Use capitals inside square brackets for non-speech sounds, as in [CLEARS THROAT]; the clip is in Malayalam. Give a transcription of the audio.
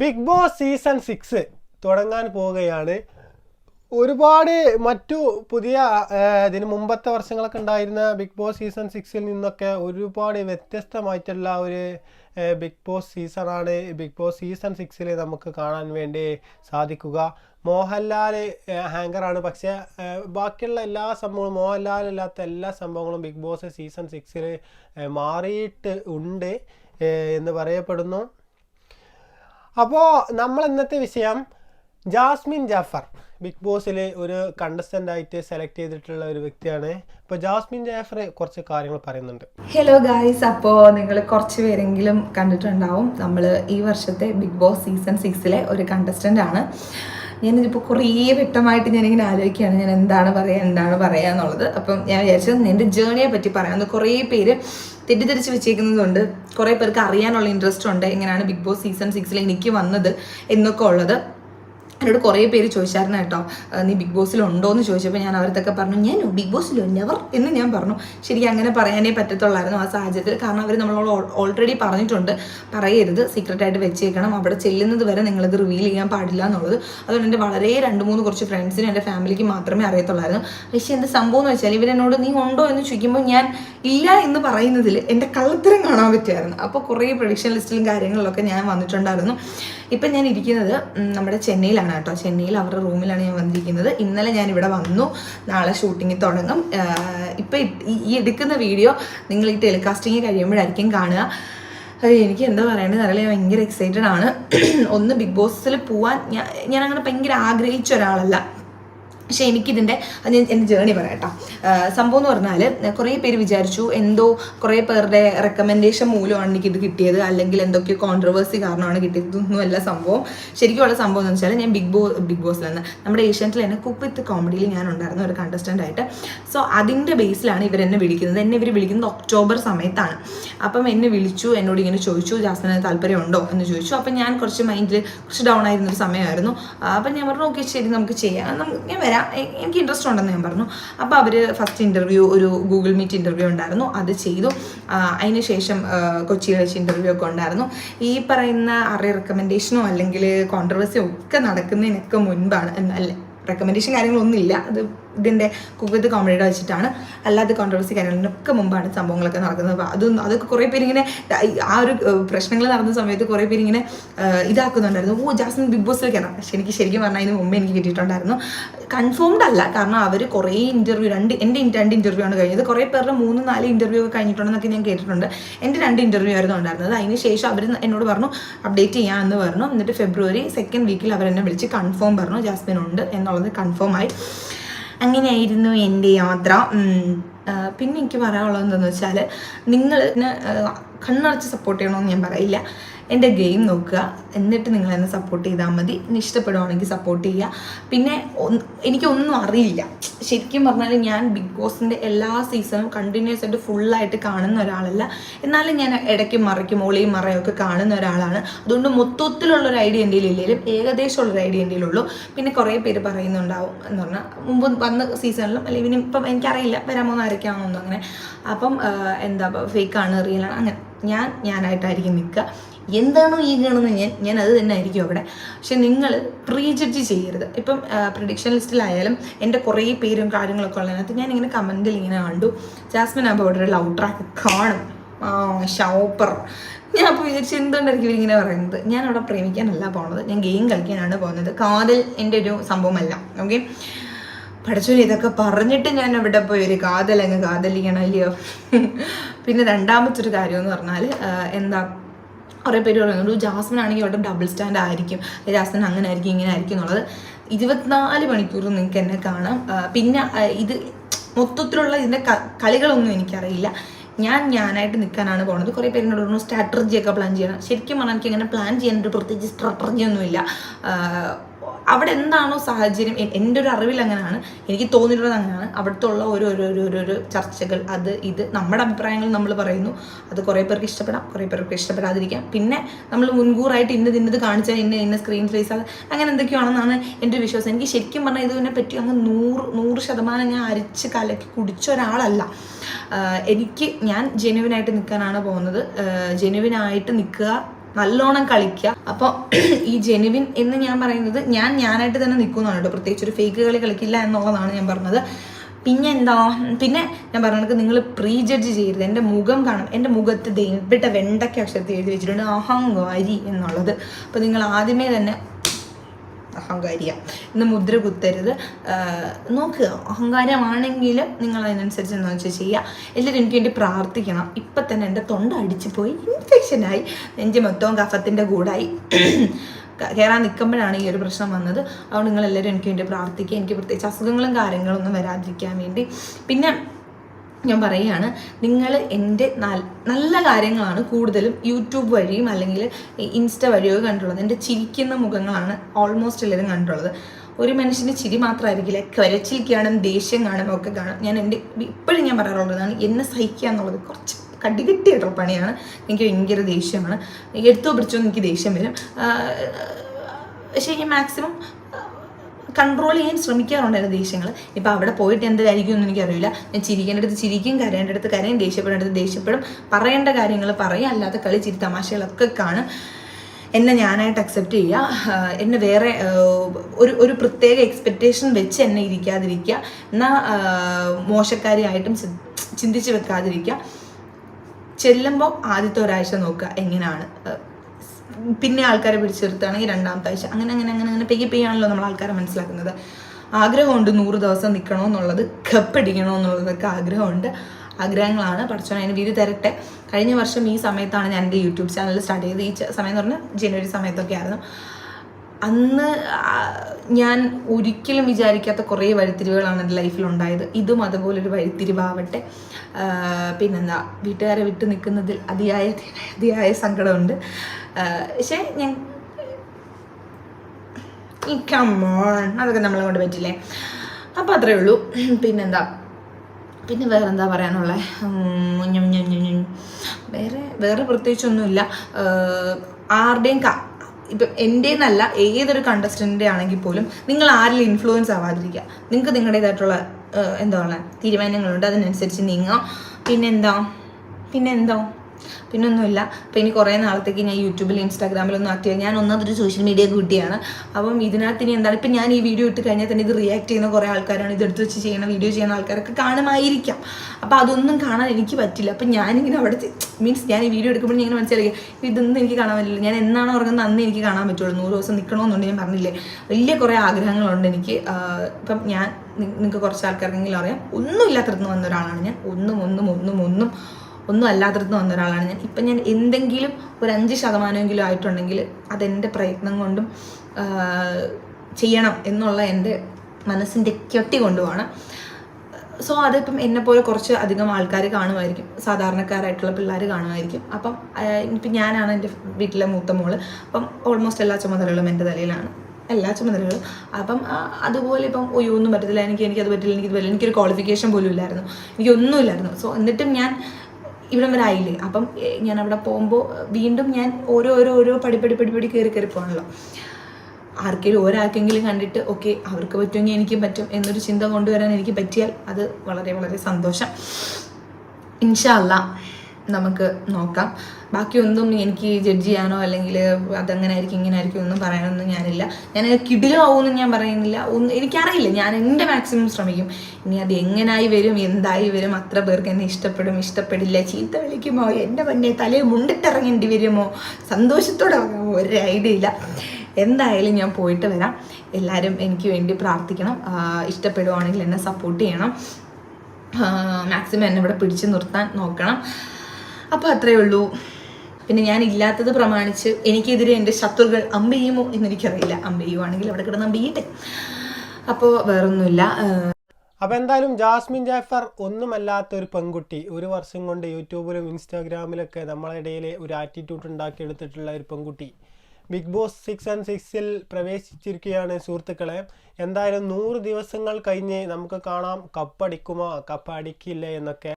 ബിഗ് ബോസ് സീസൺ സിക്സ് തുടങ്ങാൻ പോവുകയാണ്. ഒരുപാട് മറ്റു പുതിയ ഇതിന് മുമ്പത്തെ വർഷങ്ങളൊക്കെ ഉണ്ടായിരുന്ന ബിഗ് ബോസ് സീസൺ സിക്സിൽ നിന്നൊക്കെ ഒരുപാട് വ്യത്യസ്തമായിട്ടുള്ള ഒരു ബിഗ് ബോസ് സീസണാണ് ബിഗ് ബോസ് സീസൺ സിക്സിൽ നമുക്ക് കാണാൻ വേണ്ടി സാധിക്കുക. മോഹൻലാൽ ഹാങ്കറാണ്. പക്ഷേ ബാക്കിയുള്ള എല്ലാ സംഭവങ്ങളും മോഹൻലാൽ ഇല്ലാത്ത എല്ലാ സംഭവങ്ങളും ബിഗ് ബോസ് സീസൺ സിക്സിൽ മാറിയിട്ട് ഉണ്ട് എന്ന് പറയപ്പെടുന്നു. അപ്പോൾ നമ്മൾ ഇന്നത്തെ വിഷയം ജാസ്മിൻ ജാഫർ ബിഗ് ബോസിൽ ഒരു കണ്ടസ്റ്റന്റ് ആയിട്ട് സെലക്ട് ചെയ്തിട്ടുള്ള ഒരു വ്യക്തിയാണ്. അപ്പോൾ ജാസ്മിൻ ജാഫർ കുറച്ച് കാര്യങ്ങൾ പറയുന്നുണ്ട്. ഹലോ ഗായ്സ് അപ്പോൾ നിങ്ങൾ കുറച്ച് പേരെങ്കിലും കണ്ടിട്ടുണ്ടാവും. നമ്മൾ ഈ വർഷത്തെ ബിഗ് ബോസ് സീസൺ സിക്സിലെ ഒരു കണ്ടസ്റ്റന്റ് ആണ്. ഞാനിതിപ്പോൾ കുറേ വ്യക്തമായിട്ട് ഞാനിങ്ങനെ ആലോചിക്കുകയാണ്. ഞാൻ എന്താണ് പറയുക എന്താണ് പറയുക എന്നുള്ളത്. അപ്പം ഞാൻ വിചാരിച്ചത് എന്റെ ജേണിയെ പറ്റി പറയാമെന്ന് കുറേ പേര് തെറ്റിദ്ധരിച്ച് വെച്ചേക്കുന്നതുകൊണ്ട് കുറേ പേർക്ക് അറിയാനുള്ള ഇൻട്രസ്റ്റ് ഉണ്ട്. എങ്ങനെയാണ് ബിഗ് ബോസ് സീസൺ സിക്സിൽ എനിക്ക് വന്നത് എന്നൊക്കെ ഉള്ളത്. എന്നോട് കുറേ പേര് ചോദിച്ചായിരുന്നു കേട്ടോ നീ ബിഗ് ബോസിൽ ഉണ്ടോ എന്ന് ചോദിച്ചപ്പോൾ ഞാൻ അവരത്തൊക്കെ പറഞ്ഞു ഞാൻ ബിഗ് ബോസിലോ നെവർ എന്ന് ഞാൻ പറഞ്ഞു. ശരിക്കും അങ്ങനെ പറയാനേ പറ്റത്തുള്ളായിരുന്നു ആ സാഹചര്യത്തിൽ. കാരണം അവർ നമ്മളോട് ഓൾറെഡി പറഞ്ഞിട്ടുണ്ട് പറയരുത് സീക്രട്ടായിട്ട് വെച്ചേക്കണം. അവിടെ ചെല്ലുന്നത് വരെ നിങ്ങളത് റിവീൽ ചെയ്യാൻ പാടില്ല എന്നുള്ളത്. അതുകൊണ്ട് എന്റെ വളരെ രണ്ട് മൂന്ന് കുറച്ച് ഫ്രണ്ട്സിനും എന്റെ ഫാമിലിക്ക് മാത്രമേ അറിയത്തുള്ളായിരുന്നു. പക്ഷേ എന്റെ സംഭവം എന്ന് വെച്ചാൽ ഇവരെന്നോട് നീ ഉണ്ടോ എന്ന് ചോദിക്കുമ്പോൾ ഞാൻ ഇല്ല എന്ന് പറയുന്നതിൽ എന്റെ കള്ളത്തരം കാണാൻ പറ്റുമായിരുന്നു. അപ്പോൾ കുറേ പ്രൊഡിക്ഷൻ ലിസ്റ്റിലും കാര്യങ്ങളിലൊക്കെ ഞാൻ വന്നിട്ടുണ്ടായിരുന്നു. ഇപ്പം ഞാൻ ഇരിക്കുന്നത് നമ്മുടെ ചെന്നൈയിലാണ് കേട്ടോ. ചെന്നൈയിൽ അവരുടെ റൂമിലാണ് ഞാൻ വന്നിരിക്കുന്നത്. ഇന്നലെ ഞാൻ ഇവിടെ വന്നു. നാളെ ഷൂട്ടിംഗ് തുടങ്ങും. ഇപ്പം ഈ- എടുക്കുന്ന വീഡിയോ നിങ്ങൾ ഈ ടെലികാസ്റ്റിംഗ് കഴിയുമ്പോഴായിരിക്കും കാണുക. എനിക്ക് എന്താ പറയണത് അറിയില്ല. ഞാൻ ഭയങ്കര എക്സൈറ്റഡ് ആണ്. [CLEARS THROAT] ഒന്ന് ബിഗ് ബോസിൽ പോവാൻ ഞാൻ ഞാൻ അങ്ങനെ ഭയങ്കര ആഗ്രഹിച്ച ഒരാളല്ല. പക്ഷേ എനിക്കിതിന്റെ ഞാൻ എന്റെ ജേണി പറയാം കേട്ടോ. സംഭവം എന്ന് പറഞ്ഞാൽ കുറേ പേര് വിചാരിച്ചു എന്തോ കുറേ പേരുടെ റെക്കമെൻഡേഷൻ മൂലമാണ് എനിക്കിത് കിട്ടിയത്. അല്ലെങ്കിൽ എന്തൊക്കെയോ കോൺട്രവേഴ്സി കാരണമാണ് കിട്ടിയത്. ഇതൊന്നുമല്ല സംഭവം. ശരിക്കുമുള്ള സംഭവം എന്ന് വെച്ചാൽ ഞാൻ ബിഗ് ബോ ബിഗ് ബോസിൽ നിന്ന് നമ്മുടെ ഏഷ്യന്റിൽ തന്നെ കുക്ക് വിത്ത് കോമഡിയിൽ ഞാൻ ഉണ്ടായിരുന്ന ഒരു കണ്ടസ്റ്റന്റ് ആയിട്ട്. സോ അതിന്റെ ബേസിലാണ് ഇവരെന്നെ വിളിക്കുന്നത്. എന്നെ ഇവർ വിളിക്കുന്നത് ഒക്ടോബർ സമയത്താണ്. അപ്പം എന്നെ വിളിച്ചു എന്നോട് ഇങ്ങനെ ചോദിച്ചു ജാസ്മിന് താല്പര്യമുണ്ടോ? എന്ന് ചോദിച്ചു. അപ്പം ഞാൻ കുറച്ച് മൈൻഡിൽ കുറച്ച് ഡൗൺ ആയിരുന്നൊരു സമയമായിരുന്നു. അപ്പം ഞാൻ പറഞ്ഞു ഓക്കെ ശരി നമുക്ക് ചെയ്യാം. ഞാൻ വരാം. എ- എനിക്ക് ഇൻട്രസ്റ്റ് ഉണ്ടെന്ന് ഞാൻ പറഞ്ഞു. അപ്പോൾ അവർ ഫസ്റ്റ് ഇന്റർവ്യൂ ഒരു ഗൂഗിൾ മീറ്റ് ഇന്റർവ്യൂ ഉണ്ടായിരുന്നു. അത് ചെയ്തു. അതിന് ശേഷം കൊച്ചിയിൽ വെച്ച് ഇന്റർവ്യൂ ഒക്കെ ഉണ്ടായിരുന്നു. ഈ പറയുന്ന അറി റെക്കമെൻഡേഷനോ അല്ലെങ്കിൽ കോൺട്രവേഴ്സിയോ ഒക്കെ നടക്കുന്നതിനൊക്കെ മുൻപാണ്. അല്ലേ റെക്കമെൻഡേഷൻ കാര്യങ്ങളൊന്നുമില്ല. അത് ഇതിന്റെ കുക്കത്ത് കോമഡിയുടെ വെച്ചിട്ടാണ്. അല്ലാത്ത കോൺട്രവേഴ്സി കാര്യങ്ങളിലൊക്കെ മുമ്പാണ് സംഭവങ്ങളൊക്കെ നടക്കുന്നത്. അപ്പോൾ അതൊന്നും അതൊക്കെ കുറേ പേരിങ്ങനെ ആ ഒരു പ്രശ്നങ്ങൾ നടന്ന സമയത്ത് കുറേ പേരിങ്ങനെ ഇതാക്കുന്നുണ്ടായിരുന്നു. ഓ ജാസ്മിൻ ബിഗ് ബോസിൽ കയറാം പക്ഷെ എനിക്ക് ശരിക്കും പറഞ്ഞാൽ അതിന് മുമ്പേ എനിക്ക് കിട്ടിയിട്ടുണ്ടായിരുന്നു. കൺഫേംഡ് അല്ല. കാരണം അവർ കുറേ ഇന്റർവ്യൂ രണ്ട് എന്റെ രണ്ട് ഇന്റർവ്യൂ ആണ് കഴിഞ്ഞത്. കുറേ പേരുടെ മൂന്ന് നാല് ഇന്റർവ്യൂ ഒക്കെ കഴിഞ്ഞിട്ടുണ്ടെന്നൊക്കെ ഞാൻ കേട്ടിട്ടുണ്ട്. എന്റെ രണ്ട് ഇന്റർവ്യൂ ആയിരുന്നു ഉണ്ടായിരുന്നത്. അതിന് ശേഷം അവർ എന്നോട് പറഞ്ഞു അപ്ഡേറ്റ് ചെയ്യാമെന്ന് പറഞ്ഞു. എന്നിട്ട് ഫെബ്രുവരി സെക്കൻഡ് വീക്കിൽ അവർ എന്നെ വിളിച്ച് കൺഫേം പറഞ്ഞു ജാസ്മിൻ ഉണ്ട് എന്നുള്ളത് കൺഫേം ആയി. അങ്ങനെയായിരുന്നു എന്റെ യാത്ര. പിന്നെ എനിക്ക് പറയാനുള്ളത് എന്താണെന്ന് വെച്ചാൽ നിങ്ങൾ കണ്ണടച്ച് സപ്പോർട്ട് ചെയ്യണമെന്ന് ഞാൻ പറയില്ല. എന്റെ ഗെയിം നോക്കുക. എന്നിട്ട് നിങ്ങൾ എന്നെ സപ്പോർട്ട് ചെയ്താൽ മതി. ഇഷ്ടപ്പെടുവാണെങ്കിൽ സപ്പോർട്ട് ചെയ്യുക. പിന്നെ എനിക്കൊന്നും അറിയില്ല. ശരിക്കും പറഞ്ഞാൽ ഞാൻ ബിഗ് ബോസിന്റെ എല്ലാ സീസണും കണ്ടിന്യൂസ് ആയിട്ട് ഫുള്ളായിട്ട് കാണുന്ന ഒരാളല്ല. എന്നാലും ഞാൻ ഇടയ്ക്ക് മറയ്ക്കും ഒളിയും മറയും ഒക്കെ കാണുന്ന ഒരാളാണ്. അതുകൊണ്ട് മൊത്തത്തിലുള്ള ഒരു ഐഡിയ എന്റെ ഇല്ലെങ്കിലും ഏകദേശം ഉള്ളൊരു ഐഡിയ എന്റെ ഉള്ളൂ പിന്നെ കുറേ പേര് പറയുന്നുണ്ടാവും എന്ന് പറഞ്ഞാൽ മുമ്പ് വന്ന സീസണിലും അല്ലെങ്കിൽ ഇപ്പം എനിക്കറിയില്ല വരാമോ പോകുന്ന ആരൊക്കെയാണെന്നൊന്നും അങ്ങനെ. അപ്പം എന്താ ഫേക്കാണ് റിയലാണ് അങ്ങനെ. ഞാൻ ഞാനായിട്ടായിരിക്കും നിൽക്കുക. എന്താണോ ഈ കാണുന്നത് ഞാൻ ഞാൻ അത് തന്നെ ആയിരിക്കും അവിടെ. പക്ഷെ നിങ്ങൾ പ്രീ ജഡ്ജ് ചെയ്യരുത്. ഇപ്പം പ്രഡിക്ഷൻ ലിസ്റ്റിലായാലും എന്റെ കുറേ പേരും കാര്യങ്ങളൊക്കെ ഉള്ളതിനകത്ത് ഞാൻ ഇങ്ങനെ കമന്റിൽ ഇങ്ങനെ കണ്ടു. ജാസ്മിൻ അപ്പോൾ അവിടെ ട്രാക്ക് കാണും. ഷോപ്പർ. ഞാൻ അപ്പോൾ വിചാരിച്ചു എന്തുകൊണ്ടായിരിക്കും ഇവരിങ്ങനെ പറയുന്നത്? ഞാൻ അവിടെ പ്രേമിക്കാനല്ല പോണത്. ഞാൻ ഗെയിം കളിക്കാനാണ് പോകുന്നത്. കാതൽ എന്റെ ഒരു സംഭവമല്ല. ഓക്കെ പഠിച്ചോലി ഇതൊക്കെ പറഞ്ഞിട്ട് ഞാൻ അവിടെ പോയി ഒരു കാതലങ്ങ് കാതലിക്കണം അല്ലയോ? പിന്നെ രണ്ടാമത്തെ ഒരു കാര്യം എന്ന് പറഞ്ഞാൽ എന്താ കുറേ പേര് പറയുന്നുണ്ട് ജാസ്മിൻ ആണെങ്കിൽ അവിടെ ഡബിൾ സ്റ്റാൻഡ് ആയിരിക്കും. ജാസ്മിൻ അങ്ങനെ ആയിരിക്കും ഇങ്ങനെ ആയിരിക്കും എന്നുള്ളത്. ഇരുപത്തിനാല് മണിക്കൂർ നിങ്ങൾക്ക് എന്നെ കാണാം. പിന്നെ ഇത് മൊത്തത്തിലുള്ള ഇതിന്റെ കളികളൊന്നും എനിക്കറിയില്ല. ഞാൻ ഞാനായിട്ട് നിൽക്കാനാണ് പോകുന്നത് കുറേ പേരിനോട് പറഞ്ഞു സ്ട്രാറ്റജിയൊക്കെ പ്ലാൻ ചെയ്യണം. ശരിക്കും പറഞ്ഞാൽ എനിക്ക് അങ്ങനെ പ്ലാൻ ചെയ്യാനൊരു പ്രത്യേകിച്ച് സ്ട്രാറ്റജി ഒന്നുമില്ല അവിടെ എന്താണോ സാഹചര്യം എന്റെ ഒരു അറിവിൽ അങ്ങനെയാണ് എനിക്ക് തോന്നിയിട്ടുള്ളത് അങ്ങനെയാണ്. അവിടുത്തെ ഉള്ള ഓരോ ഓരോ ഓരോ ഓരോ ഓരോ ചർച്ചകൾ അത് ഇത് നമ്മുടെ അഭിപ്രായങ്ങൾ നമ്മൾ പറയുന്നു. അത് കുറേ പേർക്ക് ഇഷ്ടപ്പെടാം കുറേ പേർക്ക് ഇഷ്ടപ്പെടാതിരിക്കാം. പിന്നെ നമ്മൾ മുൻകൂറായിട്ട് ഇന്നത് ഇന്നത് കാണിച്ചാൽ ഇന്ന ഇന്ന സ്ക്രീൻ സ്പേസ് അത് അങ്ങനെ എന്തൊക്കെയാണെന്നാണ് എന്റെ വിശ്വാസം. എനിക്ക് ശരിക്കും പറഞ്ഞാൽ ഇതിനെ പറ്റി അങ്ങ് നൂറ് നൂറ് ശതമാനം ഞാൻ അരിച്ച് കലക്കി കുടിച്ച ഒരാളല്ല. എനിക്ക് ഞാൻ ജെനുവിനായിട്ട് നിൽക്കാനാണ് പോകുന്നത്. ജെനുവിനായിട്ട് നിൽക്കുക നല്ലോണം കളിക്കുക അപ്പോൾ ഈ ജെനുവിൻ എന്ന് ഞാൻ പറയുന്നത് ഞാൻ ഞാനായിട്ട് തന്നെ നിൽക്കുന്നതാണ് കേട്ടോ പ്രത്യേകിച്ച് ഒരു ഫേക്ക് കളി കളിക്കില്ല എന്നുള്ളതാണ് ഞാൻ പറഞ്ഞത്. പിന്നെ എന്താ? പിന്നെ ഞാൻ പറഞ്ഞത് നിങ്ങൾ പ്രീ ജഡ്ജ് ചെയ്യരുത്. എന്റെ മുഖം കാണും എന്റെ മുഖത്ത് ദൈവപ്പെട്ട വെണ്ടയ്ക്ക അക്ഷരത്തിൽ എഴുതി വെച്ചിട്ടുണ്ട്. അഹങ്കാരി എന്നുള്ളത്. അപ്പോൾ നിങ്ങൾ ആദ്യമേ തന്നെ അഹങ്കാരിയ. ഇന്ന് മുദ്ര കുത്തരുത്. നോക്കുക അഹങ്കാരമാണെങ്കിൽ നിങ്ങൾ അതിനനുസരിച്ച് എന്താ വെച്ചാൽ ചെയ്യുക എല്ലാവരും എനിക്ക് വേണ്ടി പ്രാർത്ഥിക്കണം. ഇപ്പം തന്നെ എന്റെ തൊണ്ട അടിച്ചു പോയി. ഇൻഫെക്ഷനായി നെഞ്ച് മൊത്തവും കഫത്തിന്റെ കൂടായി കയറാൻ നിൽക്കുമ്പോഴാണ് ഈ ഒരു പ്രശ്നം വന്നത്. അതുകൊണ്ട് നിങ്ങൾ എല്ലാവരും എനിക്ക് വേണ്ടി പ്രാർത്ഥിക്കുക. എനിക്ക് പ്രത്യേകിച്ച് അസുഖങ്ങളും കാര്യങ്ങളൊന്നും വരാതിരിക്കാൻ വേണ്ടി. പിന്നെ ഞാൻ പറയുകയാണ് നിങ്ങൾ എന്റെ നല്ല കാര്യങ്ങളാണ് കൂടുതലും യൂട്യൂബ് വഴിയും അല്ലെങ്കിൽ ഇൻസ്റ്റ വഴിയോ കണ്ടുള്ളത് എന്റെ ചിരിക്കുന്ന മുഖങ്ങളാണ് ഓൾമോസ്റ്റ് എല്ലാവരും കണ്ടുള്ളത് ഒരു മനുഷ്യന്റെ ചിരി മാത്രമായിരിക്കില്ല കരച്ചിൽ കാണും ദേഷ്യം കാണും ഒക്കെ കാണും. ഞാൻ എന്റെ ഇപ്പോഴും ഞാൻ പറയാറുള്ളതാണ് എന്നെ സഹിക്കുക എന്നുള്ളത് കുറച്ച് കടികെട്ടിയായിട്ടുള്ള പണിയാണ്. എനിക്ക് ഭയങ്കര ദേഷ്യമാണ്. എടുത്തോ പിടിച്ചോ എനിക്ക് ദേഷ്യം വരും. പക്ഷേ ഞാൻ മാക്സിമം കൺട്രോൾ ചെയ്യാൻ ശ്രമിക്കാറുണ്ടായിരുന്നു ദേഷ്യങ്ങൾ ഇപ്പം അവിടെ പോയിട്ട് എന്തായിരിക്കും എന്ന് എനിക്കറിയില്ല. ഞാൻ ചിരിക്കേണ്ട അടുത്ത് ചിരിക്കും കരയേണ്ട അടുത്ത് കരയും ദേഷ്യപ്പെടേണ്ട അടുത്ത് ദേഷ്യപ്പെടും. പറയേണ്ട കാര്യങ്ങൾ പറയും അല്ലാത്ത കളി ചിരി തമാശകളൊക്കെ കാണും. എന്നെ ഞാനായിട്ട് അക്സെപ്റ്റ് ചെയ്യുക. എന്നെ വേറെ ഒരു ഒരു പ്രത്യേക എക്സ്പെക്റ്റേഷൻ വെച്ച് എന്നെ ഇരിക്കാതിരിക്കുക. എന്നാൽ മോശക്കാരിയായിട്ടും ചിന്തിച്ച് വെക്കാതിരിക്കുക. ചെല്ലുമ്പോൾ ആദ്യത്തെ ഒരാഴ്ച നോക്കുക എങ്ങനെയാണ് പിന്നെ ആൾക്കാരെ പിടിച്ചെടുത്താണെങ്കിൽ രണ്ടാമത്തെ ആഴ്ച. അങ്ങനെ അങ്ങനെ അങ്ങനെ അങ്ങനെ പെയ്യ പെയ്യാണല്ലോ നമ്മൾ ആൾക്കാരെ മനസ്സിലാക്കുന്നത്. ആഗ്രഹമുണ്ട് നൂറ് ദിവസം നിൽക്കണോ എന്നുള്ളത് കപ്പടിക്കണോ എന്നുള്ളതൊക്കെ ആഗ്രഹമുണ്ട്. ആഗ്രഹങ്ങളാണ്. പഠിച്ചോൻ അതിന് വിധി തരട്ടെ. കഴിഞ്ഞ വർഷം ഈ സമയത്താണ് ഞാൻ എന്റെ യൂട്യൂബ് ചാനൽ സ്റ്റാർട്ട് ചെയ്തത്. ഈ സമയം എന്ന് പറഞ്ഞാൽ ജനുവരി സമയത്തൊക്കെ ആയിരുന്നു അന്ന് ഞാൻ ഒരിക്കലും വിചാരിക്കാത്ത കുറേ വഴിത്തിരിവുകളാണ് എന്റെ ലൈഫിൽ ഉണ്ടായത് ഇതും അതുപോലൊരു വഴിത്തിരിവാവട്ടെ. പിന്നെന്താ വീട്ടുകാരെ വിട്ടു നിൽക്കുന്നതിൽ അതിയായ അതിയായ സങ്കടമുണ്ട്. പക്ഷേ ഞാൻ കമ്മോൺ അതൊക്കെ നമ്മളെ കൊണ്ട് പറ്റില്ലേ? അപ്പോൾ അത്രേ ഉള്ളൂ. പിന്നെന്താ പിന്നെ വേറെ എന്താ പറയാനുള്ളത് വേറെ വേറെ പ്രത്യേകിച്ചൊന്നുമില്ല. ആരുടെയും ക എന്റെ എന്നല്ല ഏതൊരു കണ്ടസ്റ്റന്റെ ആണെങ്കിൽ പോലും നിങ്ങൾ ആരിൽ ഇൻഫ്ലുവൻസ് ആവാതിരിക്കുക. നിങ്ങൾക്ക് നിങ്ങളുടേതായിട്ടുള്ള എന്താ പറയുക തീരുമാനങ്ങളുണ്ട്. അതിനനുസരിച്ച് നീങ്ങാം. പിന്നെന്താ? പിന്നെന്താ? പിന്നൊന്നുമില്ല. അപ്പം ഇനി കുറേ നാളത്തേക്ക് ഞാൻ യൂട്യൂബിൽ ഇൻസ്റ്റാഗ്രാമിലൊന്നും ആക്റ്റീവ് ഞാൻ ഒന്നാമതൊരു സോഷ്യൽ മീഡിയ കുട്ടിയാണ്. അപ്പം ഇതിനകത്ത് ഇനി എന്താണ് ഇപ്പം ഞാൻ ഈ വീഡിയോ ഇട്ട് കഴിഞ്ഞാൽ തന്നെ ഇത് റിയാക്ട് ചെയ്യുന്ന കുറേ ആൾക്കാരാണ്. ഇത് എടുത്ത് വെച്ച് ചെയ്യുന്ന വീഡിയോ ചെയ്യുന്ന ആൾക്കാരൊക്കെ കാണുമായിരിക്കാം. അപ്പോൾ അതൊന്നും കാണാൻ എനിക്ക് പറ്റില്ല. അപ്പം ഞാനിങ്ങനെ അവിടെ മീൻസ് ഞാൻ ഈ വീഡിയോ എടുക്കുമ്പോൾ ഞാൻ മനസ്സിലാക്കി ഇതൊന്നും എനിക്ക് കാണാൻ പറ്റില്ല. ഞാൻ എന്നാണ് ഉറങ്ങുന്നത് അന്ന് എനിക്ക് കാണാൻ പറ്റുള്ളൂ. നൂറ് ദിവസം നിൽക്കണമെന്നുണ്ട് ഞാൻ പറഞ്ഞില്ലേ. വലിയ കുറേ ആഗ്രഹങ്ങളുണ്ട് എനിക്ക്. ഇപ്പം ഞാൻ നിങ്ങൾക്ക് കുറച്ച് ആൾക്കാർക്കെങ്കിലും അറിയാം. ഒന്നും ഇല്ലാത്തടത്ത് വന്ന ഒരാളാണ് ഞാൻ. ഒന്നും ഒന്നും ഒന്നും ഒന്നും ഒന്നും അല്ലാത്തടത്ത് വന്ന ഒരാളാണ് ഞാൻ. ഇപ്പം ഞാൻ എന്തെങ്കിലും ഒരു അഞ്ച് ശതമാനമെങ്കിലും ആയിട്ടുണ്ടെങ്കിൽ അതെന്റെ പ്രയത്നം കൊണ്ടും ചെയ്യണം എന്നുള്ള എന്റെ മനസ്സിന്റെ കെട്ടി കൊണ്ടുപോകണം സോ അതിപ്പം എന്നെ പോലെ കുറച്ച് അധികം ആൾക്കാർ കാണുമായിരിക്കും. സാധാരണക്കാരായിട്ടുള്ള പിള്ളേർ കാണുമായിരിക്കും. അപ്പം ഇപ്പം ഞാനാണ് എന്റെ വീട്ടിലെ മൂത്ത മോൾ. അപ്പം ഓൾമോസ്റ്റ് എല്ലാ ചുമതലകളും എന്റെ തലയിലാണ്. എല്ലാ ചുമതലകളും. അപ്പം അതുപോലെ ഇപ്പം ഒയ്യോ ഒന്നും പറ്റത്തില്ല. എനിക്ക് എനിക്കത് പറ്റില്ല. എനിക്കത് പറ്റില്ല. എനിക്കൊരു ക്വാളിഫിക്കേഷൻ പോലും ഇല്ലായിരുന്നു. എനിക്കൊന്നും ഇല്ലായിരുന്നു സോ എന്നിട്ടും ഞാൻ ഇവിടം വരെ ആയില്ലേ അപ്പം ഞാൻ അവിടെ പോകുമ്പോൾ വീണ്ടും ഞാൻ ഓരോ ഓരോ ഓരോ പടിപ്പടി പടിപ്പടി കയറി കയറി പോകണല്ലോ ആർക്കെങ്കിലും ഒരാൾക്കെങ്കിലും കണ്ടിട്ട് ഓക്കെ അവർക്ക് പറ്റുമെങ്കിൽ എനിക്കും പറ്റും എന്നൊരു ചിന്ത കൊണ്ടുവരാൻ എനിക്ക് പറ്റിയാൽ അത് വളരെ വളരെ സന്തോഷം. ഇൻഷല്ല നമുക്ക് നോക്കാം. ബാക്കിയൊന്നും എനിക്ക് ജഡ്ജ് ചെയ്യാനോ അല്ലെങ്കിൽ അതങ്ങനെ ആയിരിക്കും ഇങ്ങനെ ആയിരിക്കും ഒന്നും പറയാനൊന്നും ഞാനില്ല. ഞാൻ കിടിലാവുമെന്നും ഞാൻ പറയുന്നില്ല. ഒന്നും എനിക്കറിയില്ല. ഞാൻ എന്റെ മാക്സിമം ശ്രമിക്കും. ഇനി അത് എങ്ങനായി വരും എന്തായി വരും അത്ര പേർക്ക് എന്നെ ഇഷ്ടപ്പെടും ഇഷ്ടപ്പെടില്ല ചീത്ത വിളിക്കുമോ എന്റെ പന്നെ തലയിൽ മുണ്ടിട്ടിറങ്ങേണ്ടി വരുമോ സന്തോഷത്തോടെ ഒരു ഐഡിയ ഇല്ല. എന്തായാലും ഞാൻ പോയിട്ട് വരാം. എല്ലാവരും എനിക്ക് വേണ്ടി പ്രാർത്ഥിക്കണം. ഇഷ്ടപ്പെടുവാണെങ്കിൽ എന്നെ സപ്പോർട്ട് ചെയ്യണം. മാക്സിമം എന്നെ ഇവിടെ പിടിച്ചു നിർത്താൻ നോക്കണം. അപ്പോൾ അത്രയേ ഉള്ളൂ. പിന്നെ ഞാൻ ഇല്ലാത്തത് പ്രമാണിച്ച് എനിക്കെതിരെ എന്റെ ശത്രുക്കൾ അമ്പെയ്യുമോ എന്ന് എനിക്കറിയില്ല. അമ്പെയ്യുവാണെങ്കിൽ അവിടെ കിടന്ന് അമ്പെയ്യട്ടെ അപ്പോൾ വേറൊന്നുമില്ല. അപ്പോൾ എന്തായാലും ജാസ്മിൻ ജാഫർ ഒന്നുമല്ലാത്ത ഒരു പെൺകുട്ടി ഒരു വർഷം കൊണ്ട് യൂട്യൂബിലും ഇൻസ്റ്റാഗ്രാമിലൊക്കെ നമ്മളെ ഇടയിൽ ഒരു ആറ്റിറ്റ്യൂഡ് ഉണ്ടാക്കിയെടുത്തിട്ടുള്ള ഒരു പെൺകുട്ടി. ബിഗ് ബോസ് സിക്സ് ആൻഡ് സിക്സിൽ പ്രവേശിച്ചിരിക്കുകയാണ് സുഹൃത്തുക്കളെ. എന്തായാലും നൂറ് ദിവസങ്ങൾ കഴിഞ്ഞ് നമുക്ക് കാണാം കപ്പടിക്കുമോ കപ്പടിക്കില്ല എന്നൊക്കെ.